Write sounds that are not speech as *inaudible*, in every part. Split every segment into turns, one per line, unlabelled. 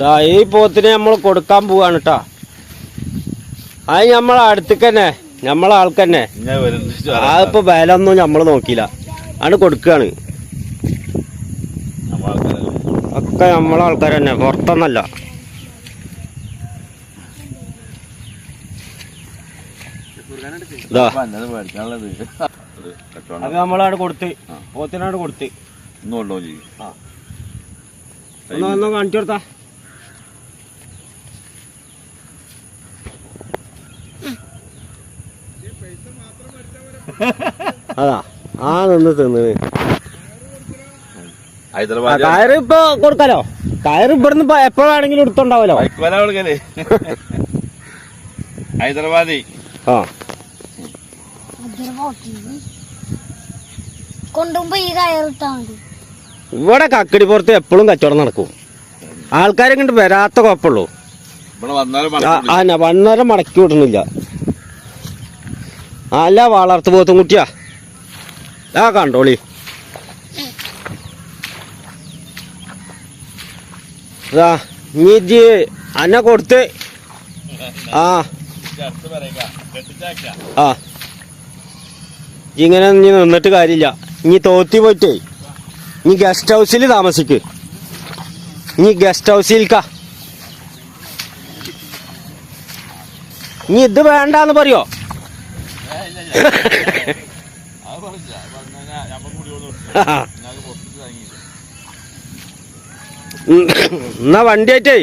ദാ ഈ പോത്തിനെ നമ്മൾ കൊടുക്കാൻ പോവാണ് കേട്ടോ അത് നമ്മളെ അടുത്തേക്ക് തന്നെ നമ്മളെ
ആൾക്കന്നെ.
അതിപ്പോ വിലൊന്നും നമ്മൾ നോക്കിയില്ല. ആണ് കൊടുക്കുകയാണ് ഒക്കെ നമ്മളെ ആൾക്കാർ തന്നെ പുറത്തൊന്നല്ല. ഇതാ അത് നമ്മളവിടെ കൊടുത്ത്. പോത്തിനാണ് കൊടുത്ത്. ഒന്ന് കാണിച്ചു കൊടുത്താ. അതാ ആ നിന്ന് തിന്നത്
ഹൈദരാബാദ്
കയറ് ഇപ്പൊ കൊടുക്കാലോ കയറ് ഇവിടുന്ന് എപ്പോഴാണെങ്കിലും എടുത്തോണ്ടാവല്ലോ
ഹൈദരാബാദി.
ആ.
കൊണ്ടുമ്പോ ഈ കയറിട്ടാ മതി.
ഇവിടെ കക്കടി പുറത്ത് എപ്പോഴും കച്ചവടം നടക്കും. ആൾക്കാരെ ഇങ്ങോട്ട് വരാത്ത കുഴപ്പമുള്ളൂ. ആ വന്നേരം മടക്കി വിടുന്നില്ല. അല്ല വളർത്തു പോത്തും കുട്ടിയാ. ആ കണ്ടോളി ഇതാ നീ ഇജ്ജ് അന്നെ കൊടുത്ത്. ആ. ആ. ഇങ്ങനെ നീ നിന്നിട്ട് കാര്യമില്ല. ഇനി തോത്തി പോയിട്ടേ. നീ ഗസ്റ്റ് ഹൗസിൽ താമസിക്ക്. നീ ഗസ്റ്റ് ഹൗസിൽക്കാ. നീ ഇത് വേണ്ടാന്ന് പറയോ? *laughs* എന്നാ വണ്ടി ആയിട്ടേ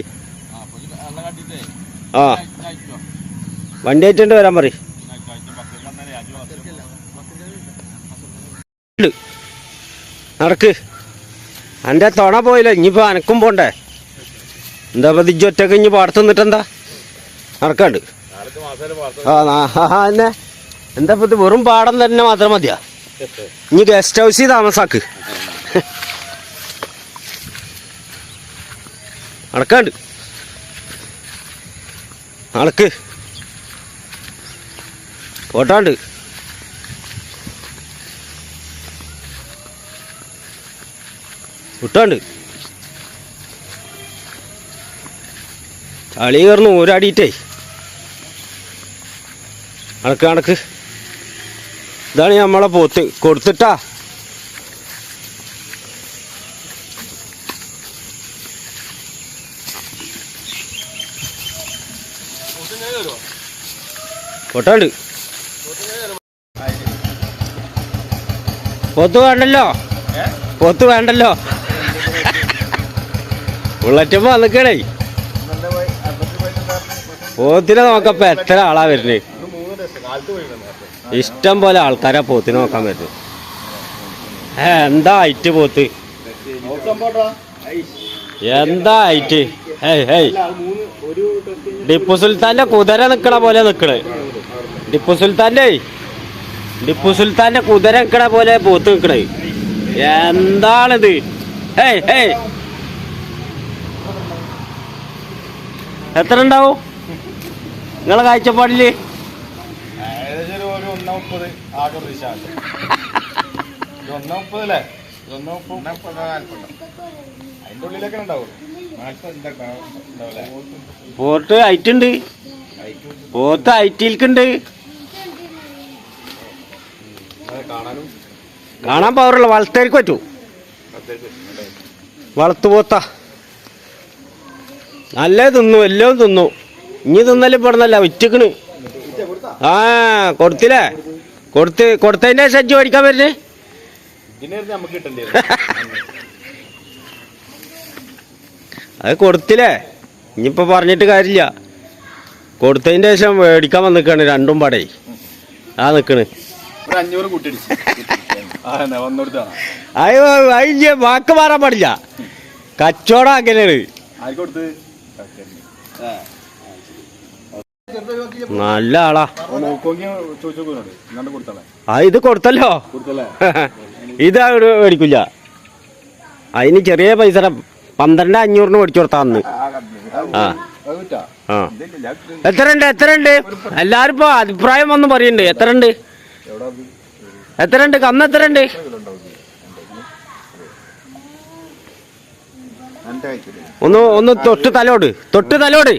ആ. വണ്ടി ആയിട്ടുണ്ട് വരാൻ പറ നടക്ക്. എന്റെ തുണ പോയില്ല ഇനിയിപ്പോ അനക്കും പോണ്ടേ? എന്താ ഇജ്ജ് ഒറ്റയ്ക്ക് ഇനി പാടത്ത് നിന്നിട്ടെന്താ? നടക്കാണ്ട്. ആ *laughs* എന്നെ. എന്താ പതി വെറും പാടം തന്നെ മാത്രം മതിയാ? ഇനി ഗസ്റ്റ് ഹൗസിൽ താമസാക്ക്. നടക്കാണ്ട് അടക്ക് പോട്ടാണ്ട്. വിട്ടാണ്ട്. ചളി കയറുന്നു ഒരടിയിട്ടേ നടക്ക് നടക്ക് ഇതാണ് നമ്മളെ പോത്ത്. കൊടുത്തിട്ടാ. പൊട്ടാണ്ട് പോത്ത് വേണ്ടല്ലോ? പോത്ത് വേണ്ടല്ലോ? ബുള്ളറ്റുമ്പോ വന്നിക്കണേ പോത്തിനെ നോക്കപ്പോ എത്ര ആളാ വരുന്നത് ഇഷ്ടം പോലെ ആൾക്കാരെ പോത്തി നോക്കാൻ പറ്റും. ഏ എന്താ ഐറ്റ് പോത്ത്? എന്താ ഐറ്റ്? ഹേയ് ഹേയ് ടിപ്പു സുൽത്താന്റെ കുതിര നിക്കണ പോലെ നിക്കണ്. ടിപ്പു സുൽത്താന്റെ ടിപ്പു സുൽത്താന്റെ കുതിര നിക്കണ പോലെ പോത്ത് നിക്കണേ. എന്താണിത്? ഹേയ് ഹേയ് എത്ര ഉണ്ടാവും നിങ്ങളെ കാഴ്ചപ്പാടിൽ?
ഏകദേശം ഒരു ഒന്നാം മുപ്പത് ആകെ പ്രതീക്ഷ ഒന്ന് മുപ്പത് അല്ലേ? ഒന്നാം മുപ്പത്. അതിന്റെ ഉള്ളിലൊക്കെ ഉണ്ടാവും
പോത്ത് ഹൈറ്റിൽക്കുണ്ട്
കാണാനും
കാണാൻ പവറുള്ള വളർത്തേക്ക് പറ്റൂ. വളർത്തു പോത്ത. നല്ല തിന്നു എല്ലാം തിന്നു. ഇനി തിന്നല്ലേ പെടുന്നല്ല വിറ്റക്കണ്. ആ കൊടുത്തില്ലേ? കൊടുത്ത് കൊടുത്തതിന്റെ സജ്ജ് മേടിക്കാൻ വരുന്നേ? *laughs* അത് കൊടുത്തില്ലേ? ഇനിയിപ്പോ പറഞ്ഞിട്ട് കാര്യമില്ല. കൊടുത്തതിന്റെ ശേഷം മേടിക്കാൻ വന്നിക്കാണ് രണ്ടും പടേ. ആ നിക്കണ്. അതിന്റെ വാക്ക് മാറാൻ പാടില്ല. കച്ചവടം അങ്ങനെയാണ്.
കൊടുത്ത്?
നല്ല ആളാ. ആ ഇത് കൊടുത്തല്ലോ. ഇത് അവിടെ മേടിക്കില്ല അതിന് ചെറിയ പൈസ പന്ത്രണ്ട് അഞ്ഞൂറിന് മേടിച്ചു കൊടുത്താ അന്ന്. ആ. ആ. എത്ര ഉണ്ട് എത്ര ഉണ്ട് എല്ലാരും ഇപ്പൊ അഭിപ്രായം വന്ന് പറയുന്നുണ്ട് എത്ര ഉണ്ട് എത്ര ഉണ്ട് കന്ന് എത്ര ഉണ്ട് ഒന്ന് ഒന്ന് തൊട്ട് തലോട്. തൊട്ട് തലോട്.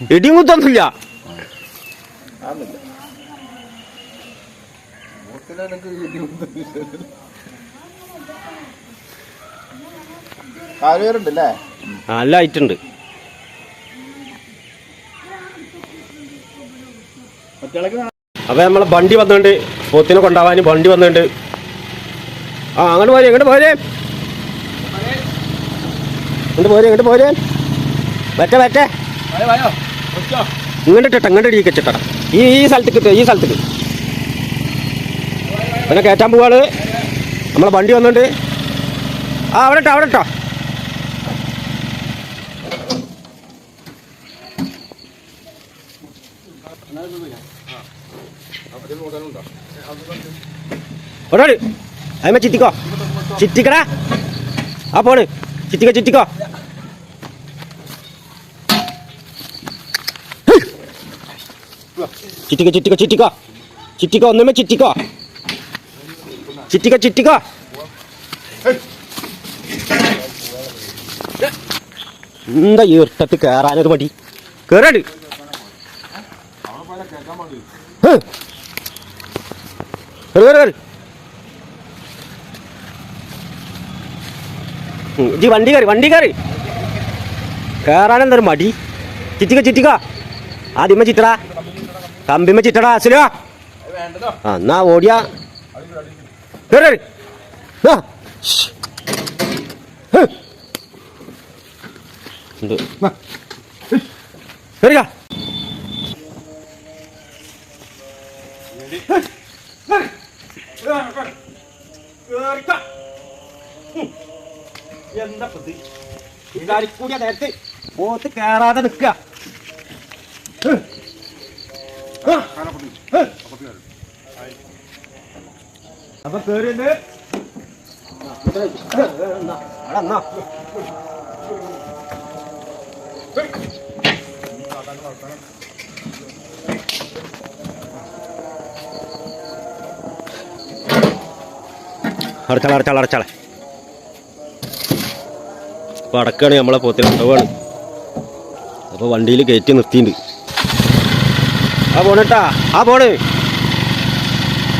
ഇടിയും കുത്തൊന്നുമില്ല നല്ല ആയിട്ടുണ്ട് അപ്പൊ നമ്മളെ വണ്ടി വന്നിട്ട് പോത്തിനെ കൊണ്ടാവാനും വണ്ടി വന്നിട്ട് ആ അങ്ങോട്ട് പോരെ എങ്ങോട്ട് പോരെ. ഇങ്ങോട്ട് പോരെ ഇങ്ങോട്ട് പോരെ. പറ്റേ പറ്റേ ഇങ്ങോട്ട് ഇട്ട ഇങ്ങോട്ട് ഇടിക്കച്ചിട്ട ഈ ഈ സ്ഥലത്തേക്ക് ഇട്ടോ, ഈ സ്ഥലത്തേക്ക്. പിന്നെ കയറ്റാൻ പോവാൾ. നമ്മളെ വണ്ടി വന്നുണ്ട്. ആ അവിടെ ഇട്ടോ അവിടെ ഇട്ടോ. ഒരാൾ അയ്മ ചിറ്റിക്കോ. ചിറ്റിക്കടാ. ആ പോണ്. ചിറ്റിക്കോ ചിറ്റിക്കോ. ചിറ്റിക്കോ ചിറ്റിക്കോ ചിറ്റിക്കോ. ചിറ്റിക്കോ ഒന്നുമേ ചിറ്റിക്കോ. ചിറ്റിക്കോ ചിറ്റിക്കോ. എന്താ ഈ ഇർട്ടത്ത് കയറാനൊരു മടി? കയറാണ്ട് ജി വണ്ടി കയറി വണ്ടി കയറി കയറാൻ എന്തൊരു മടി? ചിറ്റിക്ക ചിറ്റിക്ക. ആദ്യമേ ചിറ്റടാ കമ്പിമേ ചിറ്റടാ അസിലോ. ആ എന്നാ ഓടിയാ. എന്ത്? പ്രതി? കൂടിയ നേരത്തെ. പോത്ത് കേറാതെ നിക്ക അപ്പൊ കേറിയത് അടച്ചാളെ അടച്ചാളെ അടച്ചാളെ. അപ്പോൾ അടക്കാണ് നമ്മളെ പോത്തിന് ഉണ്ടാവുകയാണ് അപ്പോൾ വണ്ടിയിൽ കയറ്റി നിർത്തിയിട്ടുണ്ട് ആ പോണട്ടാ ആ പോണ്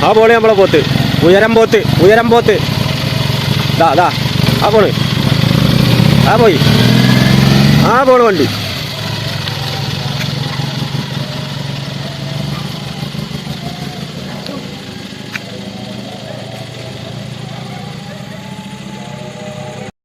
ആ പോണ് നമ്മളെ പോത്ത്. ഉയരം പോത്ത്. ഉയരം പോത്ത്. ദാ ദാ. ആ പോണ് ആ പോയി ആ പോണ് വണ്ടി.